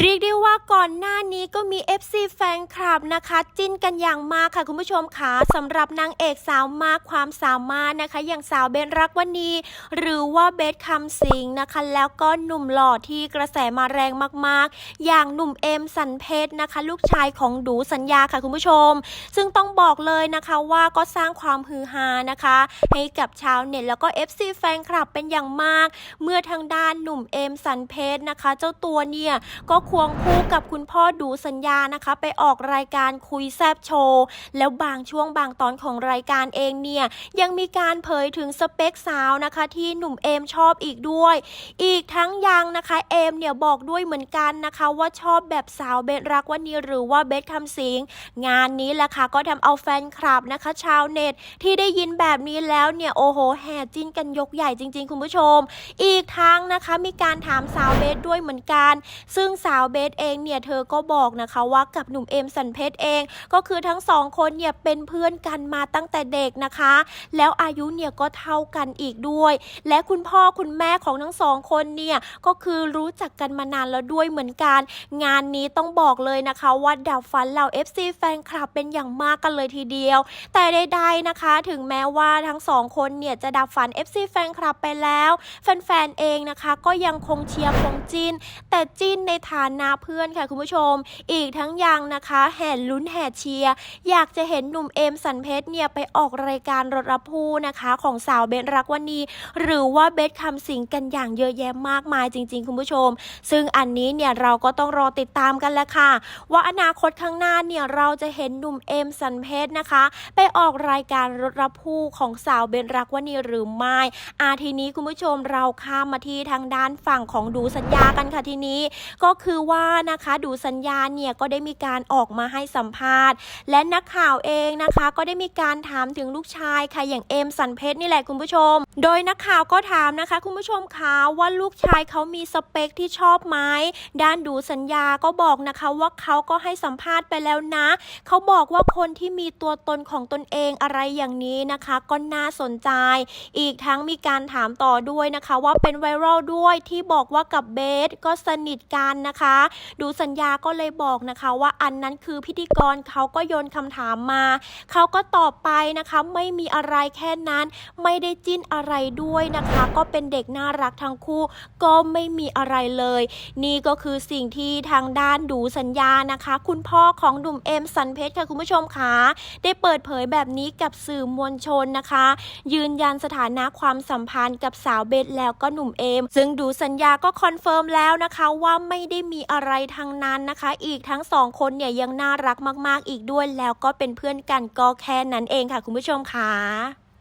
เรียกได้ว่าก่อนหน้านี้ก็มี FC แฟนคลับนะคะ จิ้นกันอย่างมากค่ะคุณผู้ชมค่ะสำหรับนางเอกสาวมากความสามารถนะคะ อย่างสาวเบนรักวณีหรือว่าเบสคำสิงนะคะ แล้วก็หนุ่มหล่อที่กระแสมาแรงมากๆ อย่างหนุ่มเอมสันเพชรนะคะ ลูกชายของดูสัญญาค่ะคุณผู้ชม ซึ่งต้องบอกเลยนะคะว่าก็สร้างความฮือฮานะคะ ให้กับชาวเน็ตแล้วก็ FC แฟนคลับเป็นอย่างมาก เมื่อทางด้านหนุ่มเอมสันเพชรนะคะ เจ้าตัวเนี่ยก็ควงคู่กับคุณพ่อดูสัญญานะคะ ไปออกรายการคุยแซบโชว์แล้วบางช่วงบางตอนของรายการเองเนี่ยยังมีการเผยถึงสเปคสาวนะคะที่หนุ่มเอมชอบอีกด้วย อีกทั้งยังนะคะเอมเนี่ยบอกด้วยเหมือนกันนะคะว่าชอบแบบสาวเบสรักวันนี้หรือว่าเบสคำสิงงานนี้แหละค่ะก็ทำเอาแฟนคลับนะคะ ชาวเน็ตที่ได้ยินแบบนี้แล้วเนี่ยโอ้โหแห่จิ้นกันยกใหญ่จริง ๆ คุณผู้ชม อีกทั้งนะคะมีการถามสาวเบสด้วยเหมือนกัน ซึ่งสาวาวเบสเองเนี่ยเธอก็บอกนะคะว่ากับหนุ่มเอมสันเพชรเอง ก็คือทั้งสองคนเนี่ยเป็นเพื่อนกันมาตั้งแต่เด็กนะคะ แล้วอายุเนี่ยก็เท่ากันอีกด้วย และคุณพ่อคุณแม่ของทั้งสองคนเนี่ยก็คือรู้จักกันมานานแล้วด้วยเหมือนกัน งานนี้ต้องบอกเลยนะคะว่าดับฟันเหล่า FC แฟนคลับเป็นอย่างมากกันเลยทีเดียว แต่ใดๆนะคะ ถึงแม้ว่าทั้งสองคนเนี่ยจะดับฝัน FC แฟนคลับไปแล้ว แฟนๆเองนะคะ ก็ยังคงเชียร์คงจินแต่จินในฐานะเพื่อนค่ะคุณผู้ชม อีกทั้งยังนะคะ แห่ลุ้นแห่เชียร์อยากจะเห็นหนุ่มเอมสันเพชรเนี่ยไปออกรายการรถรับผู้นะคะ ของสาวเบนรักวณีหรือว่าเบสคำสิงกันอย่างเยอะแยะมากมายจริง ๆ คุณผู้ชม ซึ่งอันนี้เนี่ยเราก็ต้องรอติดตามกันแหละค่ะ ว่าอนาคตข้างหน้าเนี่ยเราจะเห็นหนุ่มเอมสันเพชรนะคะ ไปออกรายการรถรับผู้ของสาวเบนรักวณีหรือไม่อาทีนี้คุณผู้ชมเราข้ามมาที่ทางด้านฝั่งของดูสัญญากันค่ะทีนี้ ก็คือว่านะคะดูสัญญาเนี่ยก็ได้มีการออกมาให้สัมภาษณ์ และนักข่าวเองนะคะ ก็ได้มีการถามถึงลูกชายค่ะอย่างเอมสันเพชรนี่แหละคุณผู้ชม โดยนักข่าวก็ถามนะคะ คุณผู้ชมคะว่าลูกชายเขามีสเปคที่ชอบไหมด้านดูสัญญาก็บอกนะคะว่าเขาก็ให้สัมภาษณ์ไปแล้วนะ เขาบอกว่าคนที่มีตัวตนของตนเองอะไรอย่างนี้นะคะก็น่าสนใจ อีกทั้งมีการถามต่อด้วยนะคะ ว่าเป็นไวรัลด้วยที่บอกว่ากับเบสก็สนิทกันนะคะดูสัญญาก็เลยบอกนะคะว่าอันนั้นคือพิธีกรเขาก็โยนคำถามมา เขาก็ตอบไปนะคะ ไม่มีอะไรแค่นั้น ไม่ได้จิ้นอะไรด้วยนะคะ ก็เป็นเด็กน่ารักทั้งคู่ก็ไม่มีอะไรเลย นี่ก็คือสิ่งที่ทางด้านดูสัญญานะคะ คุณพ่อของหนุ่มเอ็มสันเพชรค่ะคุณผู้ชมคะได้เปิดเผยแบบนี้กับสื่อมวลชนนะคะ ยืนยันสถานะความสัมพันธ์กับสาวเบสแล้วก็หนุ่มเอม ซึ่งดูสัญญาก็คอนเฟิร์มแล้วนะคะว่าไม่ได้มีอะไรทางนั้นนะคะ อีกทั้งสองคนเนี่ยยังน่ารักมากๆอีกด้วยแล้วก็เป็นเพื่อนกันก็แค่นั้นเองค่ะ คุณผู้ชมค่ะ